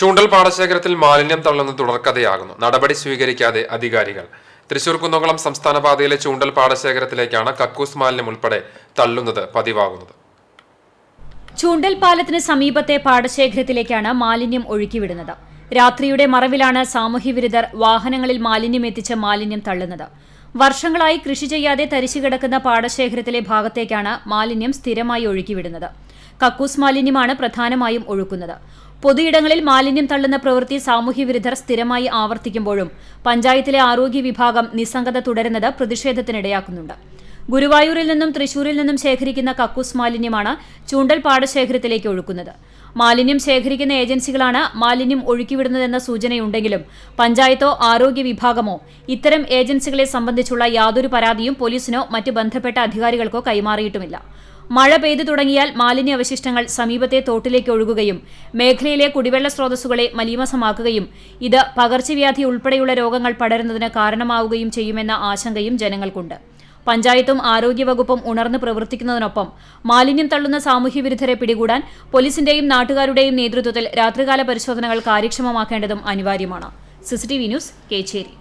ചൂണ്ടൽ പാടശേഖരത്തിൽ മാലിന്യം തള്ളുന്നത് തുടർക്കഥയാകുന്നു. നടപടി സ്വീകരിക്കാതെ അധികാരികൾ. തൃശൂർ കുന്നംകുളം സംസ്ഥാന പാതയിലെ ചൂണ്ടൽ പാടശേഖരത്തിലേക്കാണ് കക്കൂസ് മാലിന്യം ഉൾപ്പെടെ തള്ളുന്നത് പതിവാകുന്നത്. ചൂണ്ടൽ പാലത്തിന് സമീപത്തെ പാടശേഖരത്തിലേക്കാണ് മാലിന്യം ഒഴുക്കിവിടുന്നത്. രാത്രിയുടെ മറവിലാണ് സാമൂഹ്യവിരുദ്ധർ വാഹനങ്ങളിൽ മാലിന്യം എത്തിച്ച് മാലിന്യം തള്ളുന്നത്. വർഷങ്ങളായി കൃഷി ചെയ്യാതെ തരിച്ചുകിടക്കുന്ന പാടശേഖരത്തിലെ ഭാഗത്തേക്കാണ് മാലിന്യം സ്ഥിരമായി ഒഴുക്കിവിടുന്നത്. കക്കൂസ് മാലിന്യമാണ് പ്രധാനമായും ഒഴുക്കുന്നത്. പൊതുയിടങ്ങളിൽ മാലിന്യം തള്ളുന്ന പ്രവൃത്തി സാമൂഹ്യ സാമൂഹ്യവിരുദ്ധർ സ്ഥിരമായി ആവർത്തിക്കുമ്പോഴും പഞ്ചായത്തിലെ ആരോഗ്യ വിഭാഗം നിസ്സംഗത തുടരുന്നത് പ്രതിഷേധത്തിനിടയാക്കുന്നുണ്ട്. ഗുരുവായൂരിൽ നിന്നും തൃശൂരിൽ നിന്നും ശേഖരിക്കുന്ന കക്കൂസ് മാലിന്യമാണ് ചൂണ്ടൽ പാടശേഖരത്തിലേക്ക് ഒഴുക്കുന്നത്. മാലിന്യം ശേഖരിക്കുന്ന ഏജൻസികളാണ് മാലിന്യം ഒഴുക്കിവിടുന്നതെന്ന സൂചനയുണ്ടെങ്കിലും പഞ്ചായത്തോ ആരോഗ്യ വിഭാഗമോ ഇത്തരം ഏജൻസികളെ സംബന്ധിച്ചുള്ള യാതൊരു പരാതിയും പോലീസിനോ മറ്റ് ബന്ധപ്പെട്ട അധികാരികൾക്കോ കൈമാറിയിട്ടുമില്ല. മഴ പെയ്തു തുടങ്ങിയാൽ മാലിന്യ അവശിഷ്ടങ്ങൾ സമീപത്തെ തോട്ടിലേക്ക് ഒഴുകുകയും മേഖലയിലെ കുടിവെള്ള സ്രോതസ്സുകളെ മലീമസമാക്കുകയും ഇത് പകർച്ചവ്യാധി ഉൾപ്പെടെയുള്ള രോഗങ്ങൾ പടരുന്നതിന് കാരണമാവുകയും ചെയ്യുമെന്ന ആശങ്കയും ജനങ്ങൾക്കുണ്ട്. പഞ്ചായത്തും ആരോഗ്യവകുപ്പും ഉണർന്ന് പ്രവർത്തിക്കുന്നതിനൊപ്പം മാലിന്യം തള്ളുന്ന സാമൂഹ്യ വിരുദ്ധരെ പിടികൂടാൻ പോലീസിന്റെയും നാട്ടുകാരുടെയും നേതൃത്വത്തിൽ രാത്രികാല പരിശോധനകൾ കാര്യക്ഷമമാക്കേണ്ടതും അനിവാര്യമാണ്. CCTV news Kechery.